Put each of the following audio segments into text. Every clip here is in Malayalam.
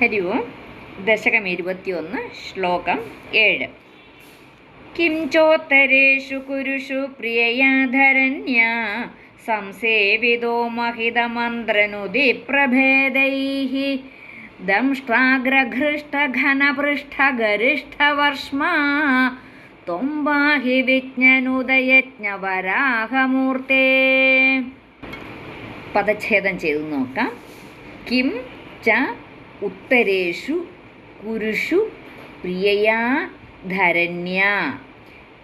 ഹരി ഓം ദശകം ഇരുപത്തിയൊന്ന് ശ്ലോകം ഏഴ്. കിം ചോത്തരേഷു കുരുഷു പ്രിയയാധരണ്യ സംസേവിതോ മഹിതമന്ത്രനുതി പ്രഭേദൈः ദംഷ്ട്രാഗ്രഘൃഷ്ടഘനപൃഷ്ഠഗരിഷ്ഠവർഷ്മാ ത്വം ബാഹി വിജ്ഞനുദയജ്ഞവരാഹമൂർത്തേ പദച്ഛേദം ചെയ്തു നോക്കാം. കിം ച ഉത്തരേഷു കുരുഷു പ്രിയയാ ധരണ്യ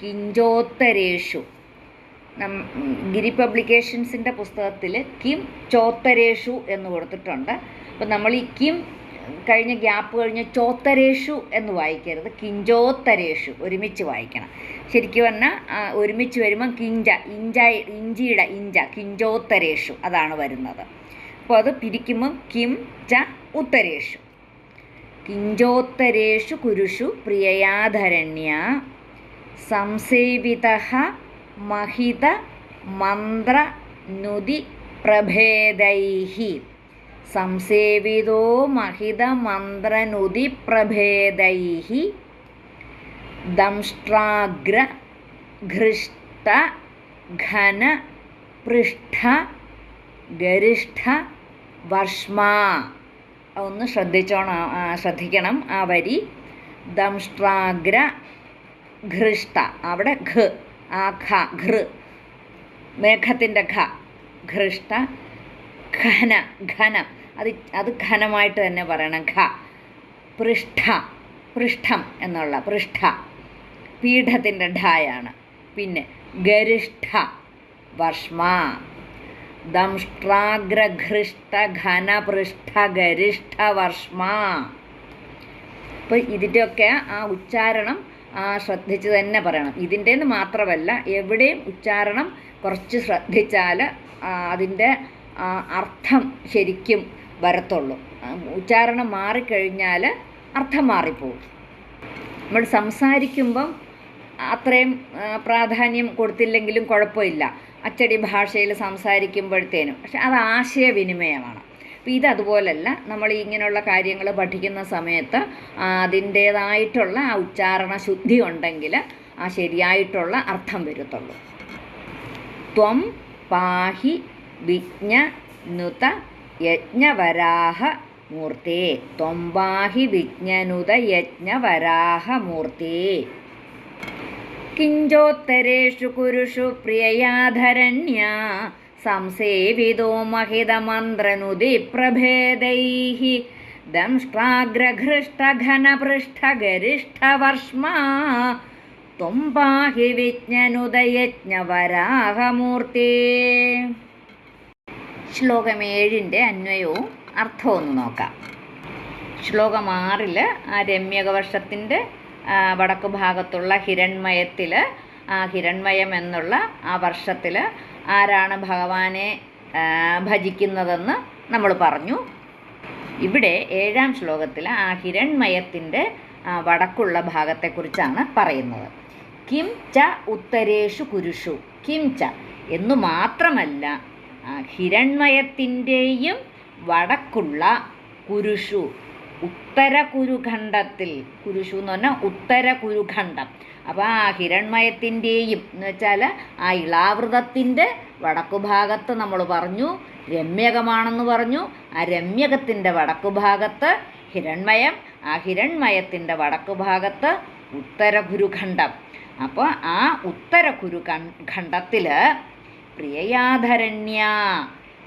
കിഞ്ചോത്തരേഷു ഗിരി പബ്ലിക്കേഷൻസിന്റെ പുസ്തകത്തിൽ കിം ചോത്തരേഷു എന്ന് കൊടുത്തിട്ടുണ്ട്. അപ്പം നമ്മൾ ഈ കിം കഴിഞ്ഞ ഗ്യാപ്പ് കഴിഞ്ഞ് ചോത്തരേഷു എന്ന് വായിക്കരുത്. കിഞ്ചോത്തരേഷു ഒരുമിച്ച് വായിക്കണം. ശരിക്കും പറഞ്ഞാൽ ഒരുമിച്ച് വരുമ്പം കിഞ്ച ഇഞ്ച ഇഞ്ചിയുടെ ഇഞ്ച കിഞ്ചോത്തരേഷു അതാണ് വരുന്നത്. അപ്പോൾ അത് പിരിക്കുമ്പം കിം ച ഉത്തരേഷു. കിഞ്ചോത്തരേഷു കുരുഷു പ്രിയയാധരണ്യ സംസേവിത മഹിത മന്ത്ര നുതി പ്രഭേദൈ സംസേവിതോ മഹിത മന്ത്രനുതി പ്രഭേദൈ ദംഷ്ട്രാഗ്ര ഘൃഷ്ട ഘന പൃഷ്ഠ ഗരിഷ്ഠ വർഷ്മാ. ഒന്ന് ശ്രദ്ധിച്ചോണം ശ്രദ്ധിക്കണം. ആ വരി. ദംഷ്ട്രാഗ്ര ഘൃഷ്ട. അവിടെ ഘ ആ ഖ ഘൃ. മേഘത്തിന്റെ ഘ ഘൃഷ്ട. ഘന ഘനം. അത് അത് ഘനമായിട്ട് തന്നെ പറയണം. ഘ പൃഷ്ഠ പൃഷ്ഠം എന്നുള്ള പൃഷ്ഠ. പീഠത്തിന്റെ ഢായാണ് പിന്നെ ഗരിഷ്ഠ വർഷ്മ. ദംഷ്ട്രാഗ്രഘൃഷ്ട ഘനപൃഷ്ഠ ഗരിഷ്ഠ വർഷ്മ അപ്പോൾ ഇതിന്റെയൊക്കെ ആ ഉച്ചാരണം ശ്രദ്ധിച്ച് തന്നെ പറയണം. ഇതിന്റേന്ന് മാത്രമല്ല എവിടെയും ഉച്ചാരണം കുറച്ച് ശ്രദ്ധിച്ചാൽ അതിന്റെ അർത്ഥം ശരിക്കും വരത്തുള്ളൂ. ഉച്ചാരണം മാറിക്കഴിഞ്ഞാൽ അർത്ഥം മാറിപ്പോവും. നമ്മൾ സംസാരിക്കുമ്പം അത്രയും പ്രാധാന്യം കൊടുത്തില്ലെങ്കിലും കുഴപ്പമില്ല. അച്ചടി ഭാഷയിൽ സംസാരിക്കുമ്പോഴത്തേനും. പക്ഷെ അത് ആശയവിനിമയമാണ്. അപ്പോൾ ഇതതുപോലല്ല നമ്മൾ ഇങ്ങനെയുള്ള കാര്യങ്ങൾ പഠിക്കുന്ന സമയത്ത് അതിന്റേതായിട്ടുള്ള ആ ഉച്ചാരണ ശുദ്ധി ഉണ്ടെങ്കിൽ ആ ശരിയായിട്ടുള്ള അർത്ഥം വരുത്തുള്ളൂ. ത്വം പാഹി വിജ്ഞ നുത യജ്ഞവരാഹ മൂർത്തേ. ത്വം പാഹി വിജ്ഞനുത യജ്ഞവരാഹ മൂർത്തേ. കിഞ്ചോത്തരേഷു കുരുഷു പ്രിയയാധരണ്യ. സംസേവിതോ മഹിതമന്ത്രനുതി പ്രഭേദൈः ദംഷ്ട്രാഗ്രഘൃഷ്ടഘനപൃഷ്ഠഗരിഷ്ഠവർഷ്മാ ത്വം പാഹി വിജ്ഞനുദയജ്ഞവരാഹമൂർത്തേ. ശ്ലോകം ഏഴിന്റെ അന്വയവും അർത്ഥവും നോക്കാം. ശ്ലോകം ആറിൽ ആ രമ്യകവർഷത്തിന്റെ വടക്കു ഭാഗത്തുള്ള ഹിരൺമയത്തിൽ ആ ഹിരൺമയം എന്നുള്ള ആ വർഷത്തിൽ ആരാണ് ഭഗവാനെ ഭജിക്കുന്നതെന്ന് നമ്മൾ പറഞ്ഞു. ഇവിടെ ഏഴാം ശ്ലോകത്തിൽ ആ ഹിരൺമയത്തിന്റെ വടക്കുള്ള ഭാഗത്തെക്കുറിച്ചാണ് പറയുന്നത്. കിം ച ഉത്തരേഷു കുരുഷു. കിം ച എന്നു മാത്രമല്ല ഹിരൺമയത്തിന്റെയും വടക്കുള്ള കുരുഷു ഉത്തര കുരുഖണ്ഡത്തിൽ കുരുഷു എന്ന് പറഞ്ഞാൽ ഉത്തര കുരുഖണ്ഡം അപ്പോൾ ആ ഹിരൺമയത്തിന്റെയും എന്ന് വെച്ചാൽ ആ ഇളാവൃതത്തിന്റെ വടക്കുഭാഗത്ത് നമ്മൾ പറഞ്ഞു രമ്യകമാണെന്ന് പറഞ്ഞു. ആ രമ്യകത്തിന്റെ വടക്കുഭാഗത്ത് ഹിരൺമയം ആ ഹിരൺമയത്തിന്റെ വടക്കുഭാഗത്ത് ഉത്തര കുരുഖണ്ഡം അപ്പോൾ ആ ഉത്തര കുരു ഖണ്ഡത്തിൽ പ്രിയയാധരണ്യ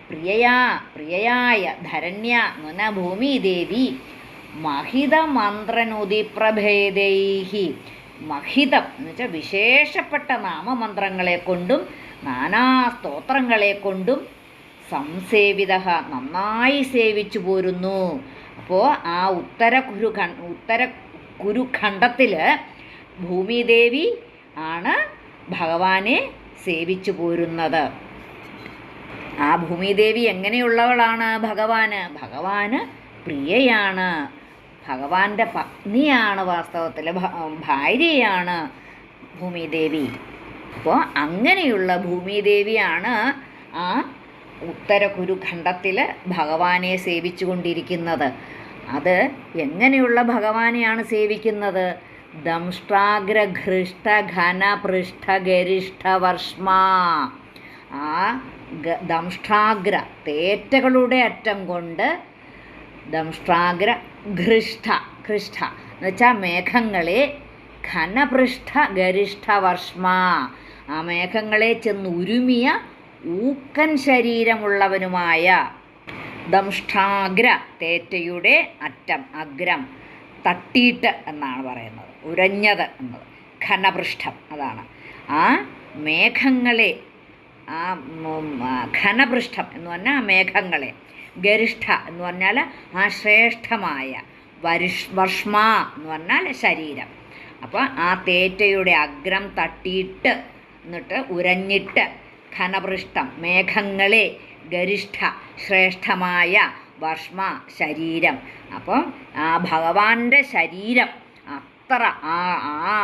പ്രിയയാ പ്രിയയായ ധരണ്യ എന്ന് പറഞ്ഞാൽ ഭൂമിദേവി മഹിതമന്ത്രനുതി പ്രഭേദൈഹി മഹിതം എന്ന് വെച്ചാൽ വിശേഷപ്പെട്ട നാമമന്ത്രങ്ങളെ കൊണ്ടും നാനാ സ്തോത്രങ്ങളെ കൊണ്ടും സംസേവിത നന്നായി സേവിച്ചു പോരുന്നു. അപ്പോൾ ആ ഉത്തര കുരു ഉത്തര കുരുഖണ്ഡത്തിൽ ഭൂമിദേവി ആണ് ഭഗവാനെ സേവിച്ചു പോരുന്നത്. ആ ഭൂമിദേവി എങ്ങനെയുള്ളവളാണ് ഭഗവാന്? ഭഗവാന് പ്രിയയാണ്. ഭഗവാന്റെ പത്നിയാണ് വാസ്തവത്തിൽ ഭാര്യയാണ് ഭൂമിദേവി. അപ്പോൾ അങ്ങനെയുള്ള ഭൂമിദേവിയാണ് ആ ഉത്തര കുരുഖണ്ഡത്തിൽ ഭഗവാനെ സേവിച്ചു കൊണ്ടിരിക്കുന്നത് അത് എങ്ങനെയുള്ള ഭഗവാനെയാണ് സേവിക്കുന്നത്? ദംഷ്ടാഗ്രഘൃഷ്ട ഘന പൃഷ്ഠ ഗരിഷ്ഠ വർഷ്മാ ആ ദംഷ്ടാഗ്ര തേറ്റകളുടെ അറ്റം കൊണ്ട് ദംഷ്ട്രാഗ്ര ഘൃഷ്ട ഘൃഷ്ഠ എന്ന് വെച്ചാൽ മേഘങ്ങളെ ഘനപൃഷ്ഠ ഗരിഷ്ഠ വർഷ്മ. ആ മേഘങ്ങളെ ചെന്ന് ഉരുമിയ ഊക്കൻ ശരീരമുള്ളവനുമായ ദംഷ്ടാഗ്ര തേറ്റയുടെ അറ്റം അഗ്രം തട്ടിയിട്ട് എന്നാണ് പറയുന്നത്. ഉരഞ്ഞത് എന്നത്. ഘനപൃഷ്ഠം അതാണ്. ആ മേഘങ്ങളെ ആ ഘനപൃഷ്ഠം എന്ന് പറഞ്ഞാൽ ആ മേഘങ്ങളെ. ഗരിഷ്ഠ എന്ന് പറഞ്ഞാൽ ആ ശ്രേഷ്ഠമായ വരിഷ് വർഷ്മ എന്ന് പറഞ്ഞാൽ ശരീരം. അപ്പോൾ ആ തേറ്റയുടെ അഗ്രം തട്ടിയിട്ട് എന്നിട്ട് ഉരഞ്ഞിട്ട് ഘനപൃഷ്ഠം മേഘങ്ങളെ ഗരിഷ്ഠ ശ്രേഷ്ഠമായ വർഷ്മ ശരീരം. അപ്പം ആ ഭഗവാന്റെ ശരീരം അത്ര ആ ആ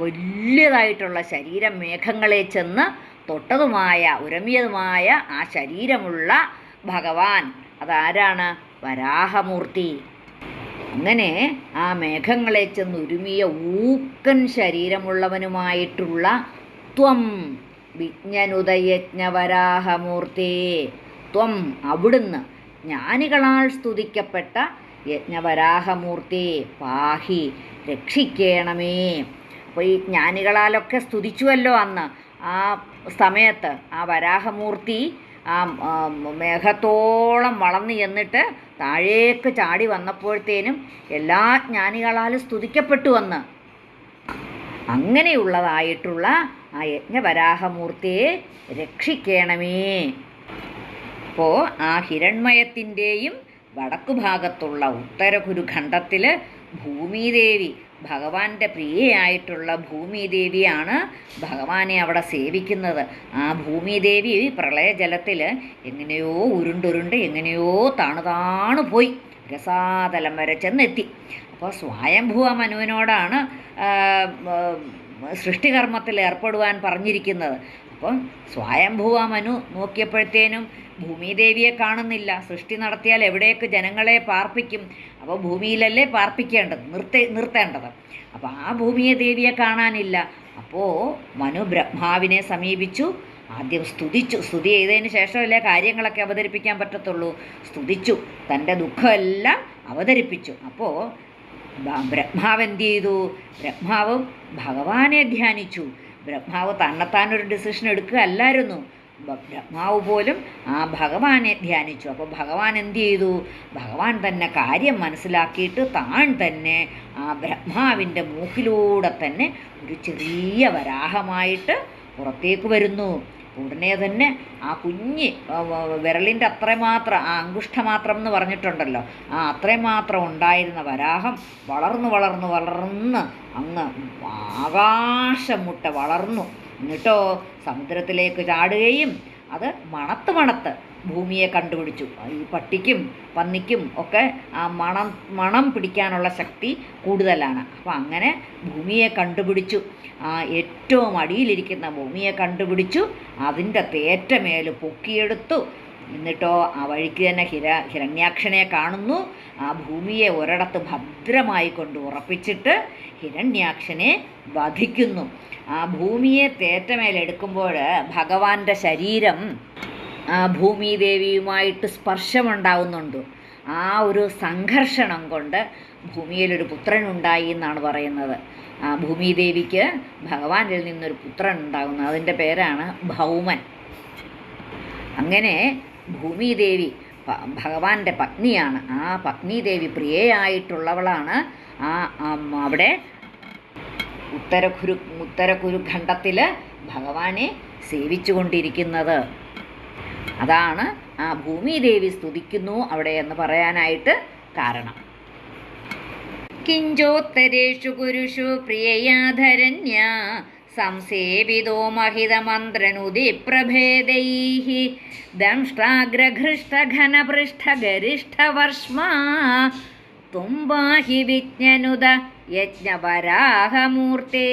വലിയതായിട്ടുള്ള ശരീരം മേഘങ്ങളെ ചെന്ന് തൊട്ടതുമായ ഉരമിയതുമായ ആ ശരീരമുള്ള ഭഗവാൻ. അതാരാണ്? വരാഹമൂർത്തി. അങ്ങനെ ആ മേഘങ്ങളെ ചെന്ന് ഉരുമിയ ഊക്കൻ ശരീരമുള്ളവനുമായിട്ടുള്ള ത്വം വിജ്ഞനുദയജ്ഞവരാഹമൂർത്തേ. ത്വം അവിടുന്ന് ജ്ഞാനികളാൽ സ്തുതിക്കപ്പെട്ട യജ്ഞവരാഹമൂർത്തി. പാഹി രക്ഷിക്കണമേ. അപ്പോൾ ഈ ജ്ഞാനികളാലൊക്കെ സ്തുതിച്ചുവല്ലോ അന്ന്. ആ സമയത്ത് ആ വരാഹമൂർത്തി ആ മേഘത്തോളം വളർന്നു ചെന്നിട്ട് താഴേക്ക് ചാടി വന്നപ്പോഴത്തേനും എല്ലാ ജ്ഞാനികളാലും സ്തുതിക്കപ്പെട്ടു വന്ന്. അങ്ങനെയുള്ളതായിട്ടുള്ള ആ യജ്ഞവരാഹമൂർത്തിയെ രക്ഷിക്കണമേ. അപ്പോൾ ആ ഹിരൺമയത്തിന്റെയും വടക്കു ഭാഗത്തുള്ള ഉത്തരകുരുഖണ്ഡത്തിൽ ഭൂമിദേവി ഭഗവാന്റെ പ്രിയയായിട്ടുള്ള ഭൂമിദേവിയാണ് ഭഗവാനെ അവിടെ സേവിക്കുന്നത്. ആ ഭൂമിദേവി പ്രളയജലത്തിൽ എങ്ങനെയോ ഉരുണ്ടുരുണ്ട് എങ്ങനെയോ താണു പോയി. രസാതലം വരെ ചെന്നെത്തി. അപ്പോൾ സ്വായംഭൂവ മനുവിനോടാണ് സൃഷ്ടികർമ്മത്തിൽ ഏർപ്പെടുവാൻ പറഞ്ഞിരിക്കുന്നത്. അപ്പം സ്വായംഭൂവ മനു നോക്കിയപ്പോഴത്തേനും ഭൂമിദേവിയെ കാണുന്നില്ല. സൃഷ്ടി നടത്തിയാൽ എവിടേക്ക് ജനങ്ങളെ പാർപ്പിക്കും? അപ്പോൾ ഭൂമിയിലല്ലേ പാർപ്പിക്കേണ്ടത് നിർത്തി നിർത്തേണ്ടത്. അപ്പോൾ ആ ഭൂമിയെ ദേവിയെ കാണാനില്ല. അപ്പോൾ മനു ബ്രഹ്മാവിനെ സമീപിച്ചു. ആദ്യം സ്തുതിച്ചു. സ്തുതി ചെയ്തതിന് ശേഷമല്ലേ കാര്യങ്ങളൊക്കെ അവതരിപ്പിക്കാൻ പറ്റത്തുള്ളൂ. സ്തുതിച്ചു. തന്റെ ദുഃഖമെല്ലാം അവതരിപ്പിച്ചു. അപ്പോൾ ബ്രഹ്മാവ് എന്ത് ചെയ്തു? ബ്രഹ്മാവ് ഭഗവാനെ ധ്യാനിച്ചു. ബ്രഹ്മാവ് തന്നെത്താനൊരു ഡിസിഷൻ എടുക്കുകയല്ലായിരുന്നു. ബ്രഹ്മാവ് പോലും ആ ഭഗവാനെ ധ്യാനിച്ചു. അപ്പോൾ ഭഗവാൻ എന്ത് ചെയ്തു? ഭഗവാൻ തന്നെ കാര്യം മനസ്സിലാക്കിയിട്ട് താൻ തന്നെ ആ ബ്രഹ്മാവിന്റെ മൂക്കിലൂടെ തന്നെ ഒരു ചെറിയ വരാഹമായിട്ട് പുറത്തേക്ക് വരുന്നു. ഉടനെ തന്നെ ആ കുഞ്ഞ് വിരളിന്റെ അത്രമാത്രം ആ അങ്കുഷ്ഠമാത്രം എന്ന് പറഞ്ഞിട്ടുണ്ടല്ലോ ആ അത്രമാത്രം ഉണ്ടായിരുന്ന വരാഹം വളർന്നു വളർന്നു വളർന്ന് അങ്ങ് ആകാശം മുട്ട വളർന്നു. എന്നിട്ടോ സമുദ്രത്തിലേക്ക് ചാടുകയും അത് മണത്ത് മണത്ത് ഭൂമിയെ കണ്ടുപിടിച്ചു. ഈ പട്ടിക്കും പന്നിക്കും ഒക്കെ ആ മണം മണം പിടിക്കാനുള്ള ശക്തി കൂടുതലാണ്. അപ്പോൾ അങ്ങനെ ഭൂമിയെ കണ്ടുപിടിച്ചു. ആ ഏറ്റവും അടിയിലിരിക്കുന്ന ഭൂമിയെ കണ്ടുപിടിച്ചു. അതിന്റെ തേറ്റമേൽ പൊക്കിയെടുത്തു. എന്നിട്ടോ ആ വഴിക്ക് തന്നെ ഹിര ഹിരണ്യാക്ഷനെ കാണുന്നു. ആ ഭൂമിയെ ഒരിടത്ത് ഭദ്രമായി കൊണ്ട് ഉറപ്പിച്ചിട്ട് ഹിരണ്യാക്ഷനെ വധിക്കുന്നു. ആ ഭൂമിയെ തേറ്റമേലെടുക്കുമ്പോൾ ഭഗവാന്റെ ശരീരം ആ ഭൂമിദേവിയുമായിട്ട് സ്പർശമുണ്ടാവുന്നുണ്ട്. ആ ഒരു സംഘർഷണം കൊണ്ട് ഭൂമിയിലൊരു പുത്രനുണ്ടായി എന്നാണ് പറയുന്നത്. ആ ഭൂമിദേവിക്ക് ഭഗവാനിൽ നിന്നൊരു പുത്രൻ ഉണ്ടാകുന്നു അതിന്റെ പേരാണ് ഭൗമൻ. അങ്ങനെ ഭൂമിദേവി. ഭഗവാന്റെ പത്നിയാണ്. ആ പത്നിദേവി പ്രിയയായിട്ടുള്ളവളാണ്. ആ അവിടെ ഉത്തരകുരു ഉത്തരകുരുഖണ്ഡത്തിൽ ഭഗവാനെ സേവിച്ചുകൊണ്ടിരിക്കുന്നത്. അതാണ് ആ ഭൂമിദേവി സ്തുതിക്കുന്നു അവിടെ എന്ന് പറയാനായിട്ട് കാരണം. കിഞ്ചോത്തരേഷു കുരുഷു പ്രിയയാധരണ്യ സംസേവിതോ മഹിതമന്ത്രനുദിപ്രഭേദൈः ദംഷ്ടാഗ്രഘൃഷ്ടഘനപൃഷ്ഠഗരിഷ്ഠവർഷ്മാ തുമ്പാഹി വിജ്ഞനുത യജ്ഞവരാഹമൂർത്തേ.